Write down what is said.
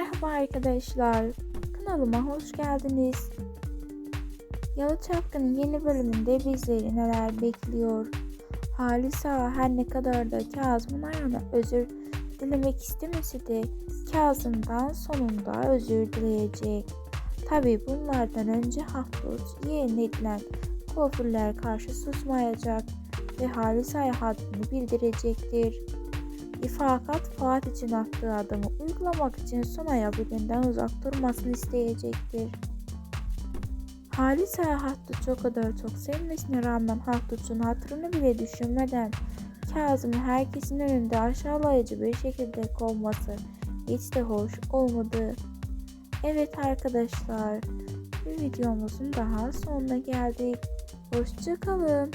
Merhaba arkadaşlar. Kanalıma hoş geldiniz. Yalı Çapkın'ın yeni bölümünde bizleri neler bekliyor? Halis Ağa her ne kadar da Kazım'ın ayağına özür dilemek istemese de Kazım'dan sonunda özür dileyecek. Tabi bunlardan önce Haftut yeğen edilen kuaförler karşı susmayacak ve Halis Ağa'ya haddini bildirecektir. İfakat Fuat için attığı adımı uygulamak için Sunay'a bugünden uzak durmasını isteyecektir. Halis Ağa Hattut'u o kadar çok sevmesine rağmen Hattut'un hatırını bile düşünmeden Kazım'ı herkesin önünde aşağılayıcı bir şekilde kovması hiç de hoş olmadı. Evet arkadaşlar, bir videomuzun daha sonuna geldik. Hoşçakalın.